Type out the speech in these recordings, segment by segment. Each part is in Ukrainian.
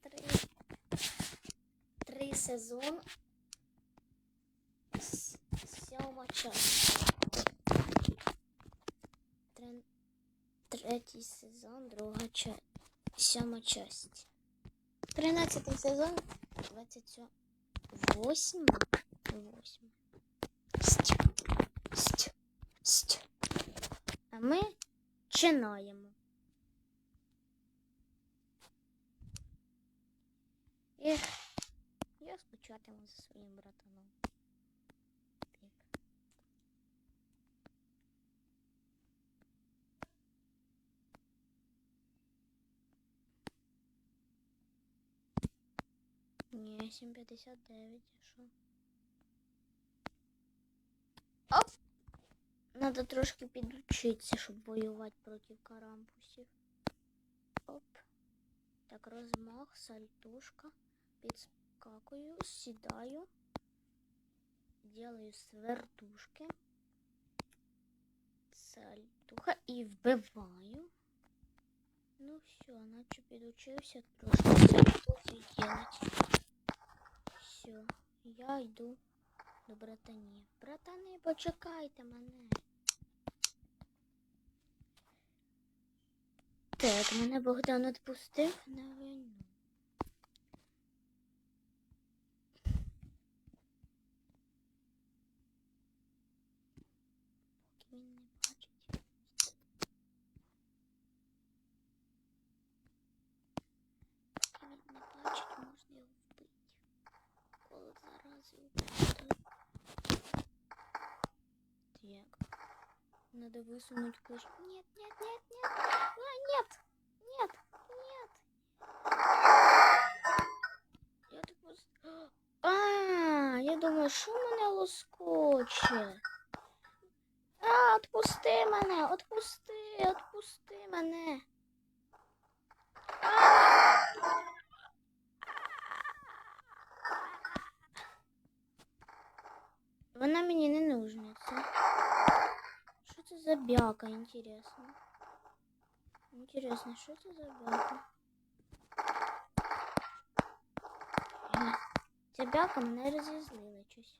три. Три сезон. Сьома часть. Третій сезон, друга часть. Сьома часть. Тринадцятий сезон, двадцять. Восьма. Восьма. Сть. Сть. Сть. А ми чинаємо. скучатиму за своїм братаном. Так. Ні, 7,59, а що? Оп! Надо трошки підучитися, щоб воювати проти карампусів. Оп. Так, розмах, сальтушка. Підскакую, сідаю. Делаю свертушки. Сальтуха і вбиваю. Ну все, наче підучився трошки делать. Все, я йду до братанів. Братани, почекайте мене. Так, мене Богдан відпустив на війну. Поки він не бачить. Поки він не бачить, можна його вбити. Коли зарази вбити. Так. Надо высунуть клыш. Нет, нет, нет, нет. А, нет, нет, нет. Я так просто... А, я думаю, що мене лоскоче. А, отпусти мене, отпусти, отпусти мене. Вона мені не нужна. Це. Що це за бяка, інтересно? Інтересно, що це за бяка? Е, Ця бяка мене розізлила щось.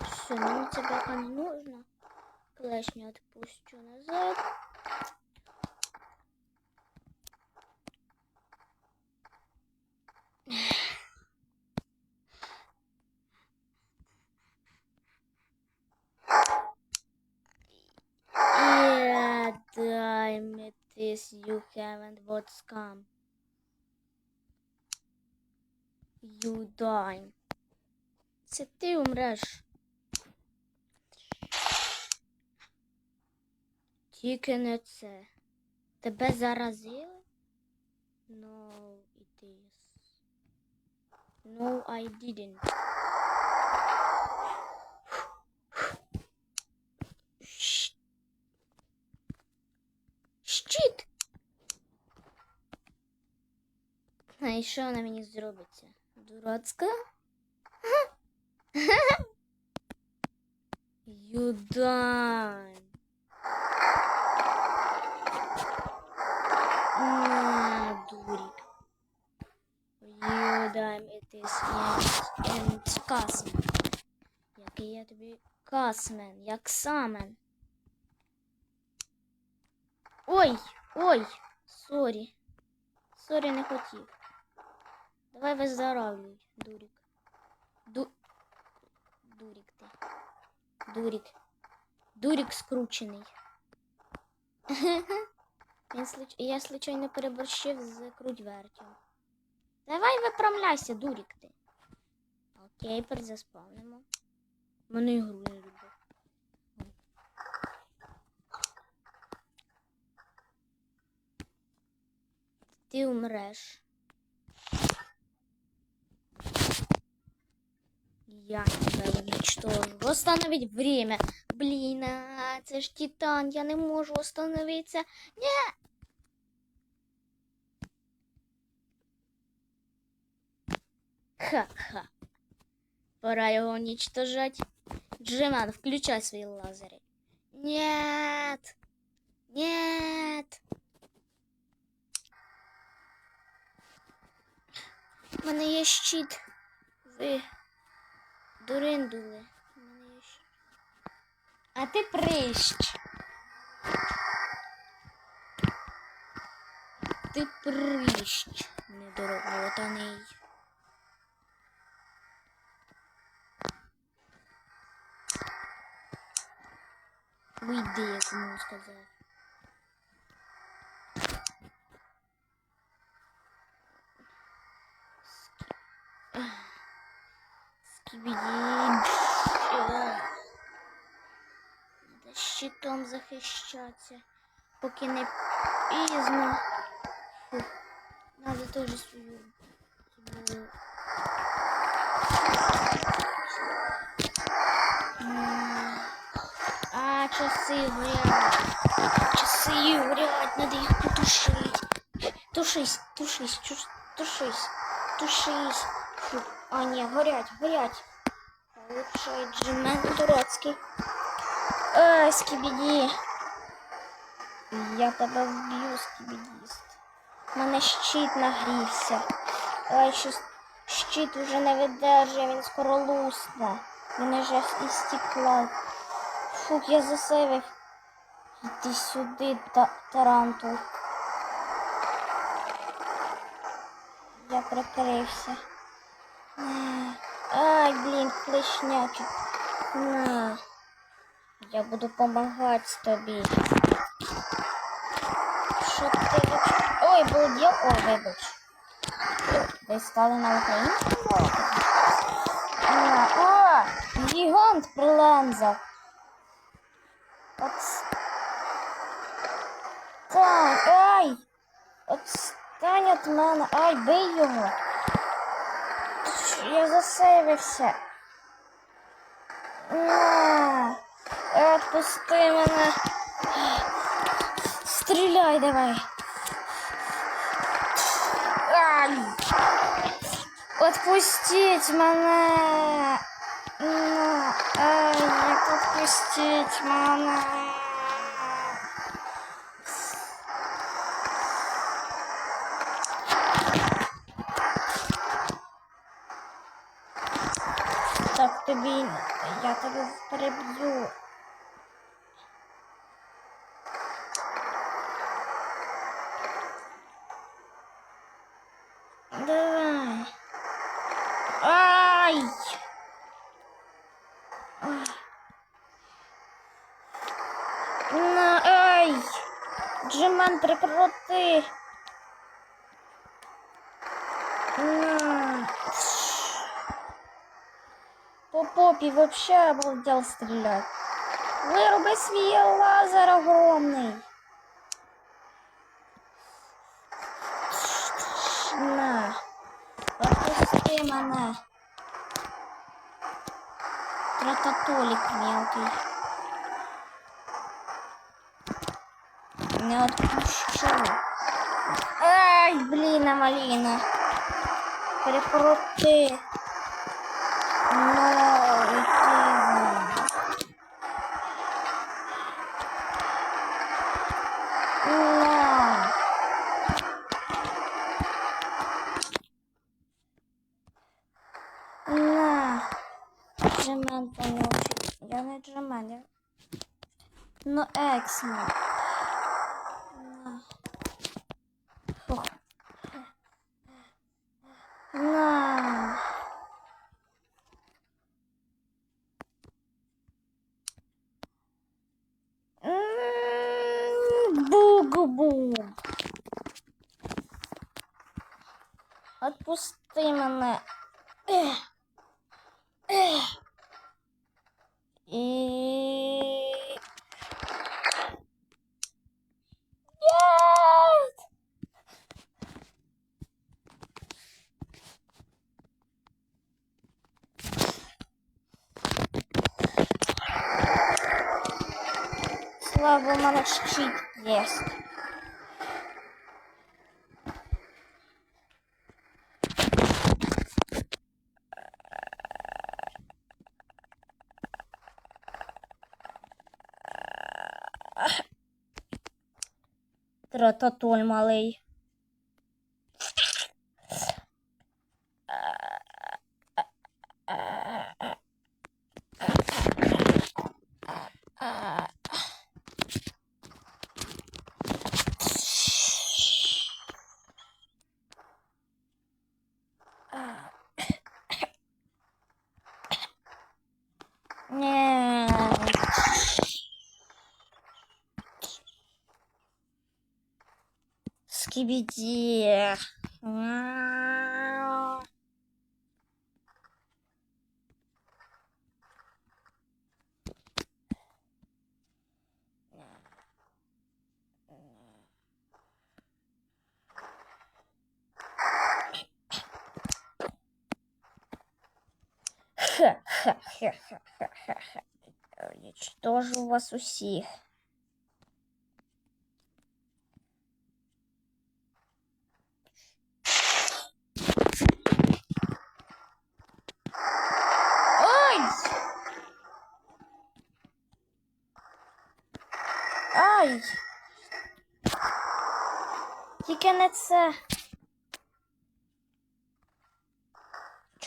Все, мені ця бяка не нужна. Клешню отпущу назад. What's come. You. Це ти умреш. Тільки не це. Тебе заразили? No, it is. No, I didn't. Щ- Щит! А і що вона мені зробиться? Дурацька? Die. На, дурик. Is and касмен. Який я тобі касмен, як самен. Ой, ой, сорі. Сорі, не хотів. Давай виздоравлюй, дурик. Ду... Дурик ти. Дурик. Дурик скручений. Я случайно переборщив з круть-вертю. Давай виправляйся, дурик ти. Окей, перезаспавнимо. Мене ігру не любить. Ти умреш. Я тебя уничтожу. Восстановить время. Блин, а, це ж титан, я не можу остановиться. Не! Ха-ха. Пора його уничтожать. Джиман, включай свої лазери. Нет. Нет. У мене є щит. Ви дуриндули. А ти прищ. Ти прищ. Недороботаний. Вийди, як йому сказав. Скибиди. Треба щитом захищатися, поки не пізно. Фу. Надо теж свою. А, часы горят. Часы горят, надо их потушить. Тушись, тушись, тушись, тушись. А, не, горять, горять. Лучше джимен дурацький. Ай, скибіді. Я тебе вб'ю, скибідіст. У мене щит нагрівся. Ай, щось щит уже не видержує, він скоро лусне. Він уже із стекла. Фук, я засейвив. Іди сюди, та тарантул. Я прикрився. Ай, блін, клешнячий. На. Я буду помагати тобі. Ти вообще- Ой, балдел. Ой, вибач. Ви стали на? А, О, гігант приланзав. От... Так, ай! Отстань від мене. Ай, бий його. Я засейвився. На. Отпусти мене. Стріляй давай. Ай! Отпустіть мене. На. Ай, отпустіть мене. На. По попі вообще обалдел стрелять. Вироби свій лазер огромний. На. Отпусти мене. Трататолік мелкий. Не отпущу. Ай, блін, Амаліна. Перекрути. Ну, іди. На. На. Джемен помовчить. Я не джемен, я... Ну, ексмен. Буг-буг. Отпусти мене. І... Слава, у мене щит є. Трататоль малий. Мяу. Ха-ха-ха-ха-ха-ха. Уничтожу вас усіх.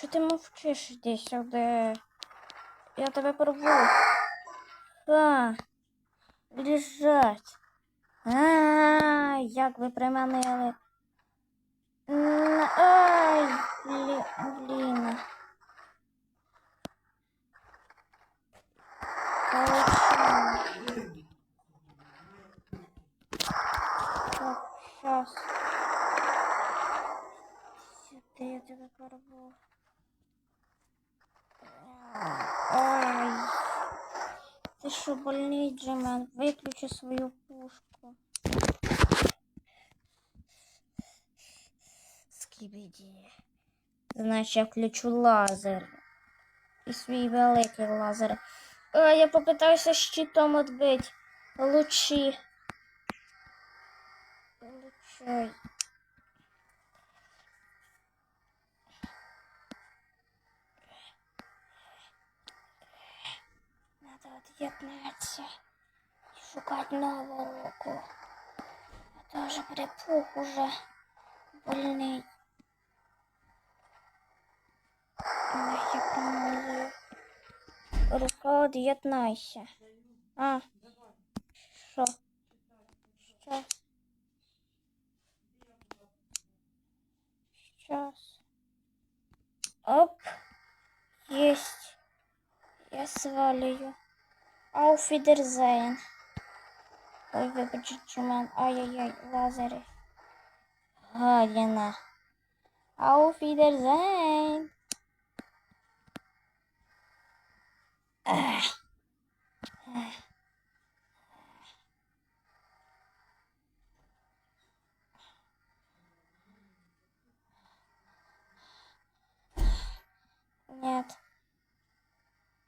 Чого ти мовчиш? Іди сюди. Я тебе порву. А, лежать. А, як ви приманили. Ай, блін. Так, щас. Сюди я тебе порву. Ай. Ти що, Джимен? Виключи свою пушку. Скібіді. Значить, я включу лазер. І свій великий лазер. А, я попитаюся щитом відбити. Лучі. Лучай. об'єднатися і шукати новую руку. А то припух уже больный. Рука об'єднайся. А, что? Сейчас. Сейчас. Оп. Есть. Я свалю. Свалюю. Wiedersehen. Ой, вибачте, мен. Ай-яй-яй, лазери. Гадіна. Auf Ех. Ех. Нет.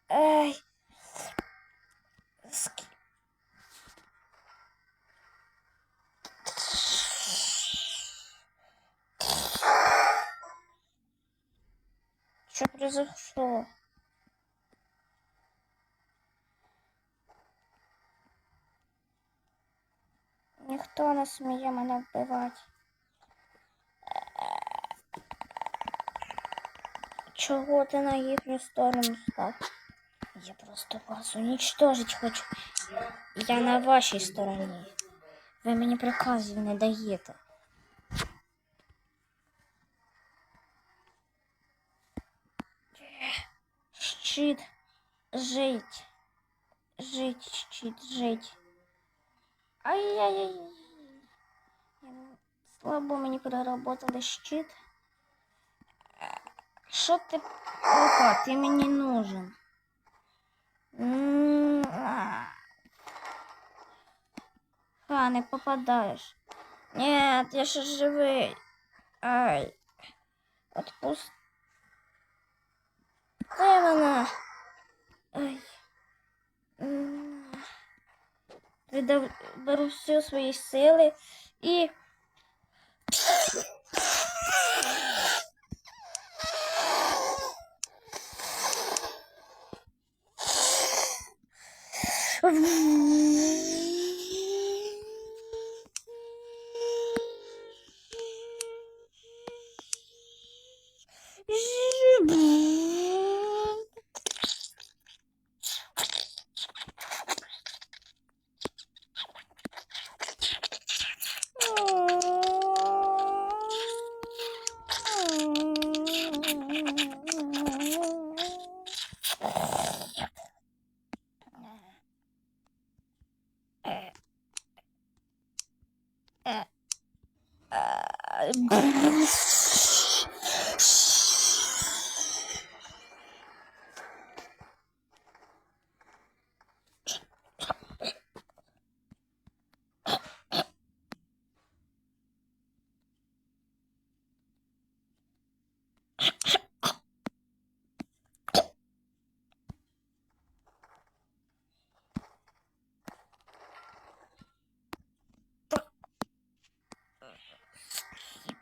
Ай. Ски- Что произошло? Ніхто не сміє мене вбивати. Чого ти на їхню сторону став? Я просто вас уничтожить хочу. Я на вашій стороні. Ви мені приказів не даєте. Щит. Жить. Жить, щит, жить. Ай-яй-яй. Слабо мені переработали щит. Що ти... Опа, ти мені нужен. М, а. Ха, не попадаєш. Нет, я ще живий. Ай. Отпусти мене. Видав- беру всі свої сили і.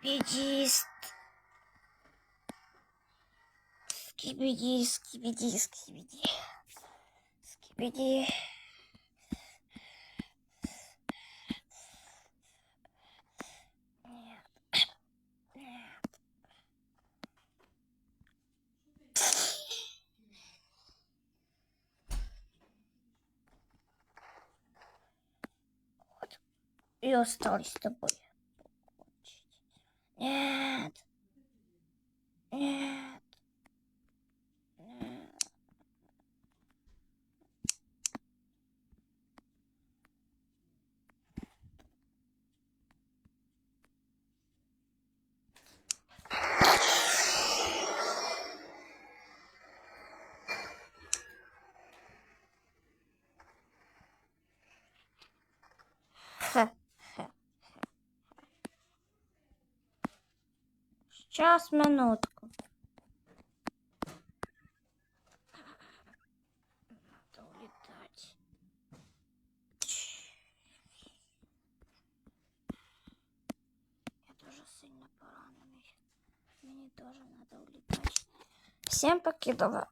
Скибидист. Скибиди, скибиди, скибиди. Скибиди. Нет. Вот. И остались с тобой. Сейчас, минутку. Надо улетать. Я тоже сильно поранений. Мне тоже надо улетать. Всем покидала.